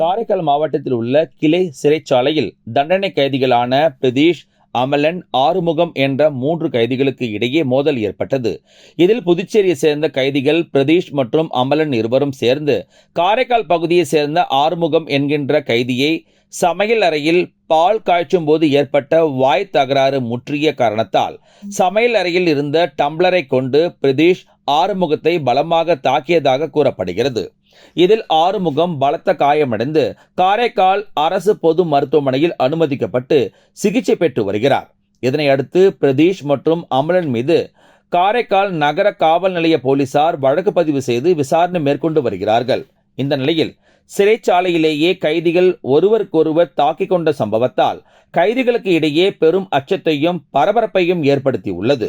காரைக்கால் மாவட்டத்தில் உள்ள கிளை சிறைச்சாலையில் தண்டனை கைதிகளான பிரதீஷ் அமலன் ஆறுமுகம் என்ற மூன்று கைதிகளுக்கு இடையே மோதல் ஏற்பட்டது. இதில் புதுச்சேரியை சேர்ந்த கைதிகள் பிரதீஷ் மற்றும் அமலன் இருவரும் சேர்ந்து காரைக்கால் பகுதியைச் சேர்ந்த ஆறுமுகம் என்கின்ற கைதியை சமையல் அறையில் பால் காய்ச்சும் போது ஏற்பட்ட வாய் தகராறு முற்றிய காரணத்தால் சமையல் அறையில் இருந்த டம்ளரை கொண்டு பிரதீஷ் ஆறுமுகத்தை பலமாக தாக்கியதாக கூறப்படுகிறது. இதில் ஆறுமுகம் பலத்த காயமடைந்து காரைக்கால் அரசு பொது மருத்துவமனையில் அனுமதிக்கப்பட்டு சிகிச்சை பெற்று வருகிறார். இதனை அடுத்து பிரதீஷ் மற்றும் அமலன் மீது காரைக்கால் நகர காவல் நிலைய போலீசார் வழக்கு பதிவு செய்து விசாரணை மேற்கொண்டு வருகிறார்கள். இந்த நிலையில் சிறைச்சாலையிலேயே கைதிகள் ஒருவருக்கொருவர் தாக்கிக் கொண்ட சம்பவத்தால் கைதிகளுக்கு இடையே பெரும் அச்சத்தையும் பரபரப்பையும் ஏற்படுத்தியுள்ளது.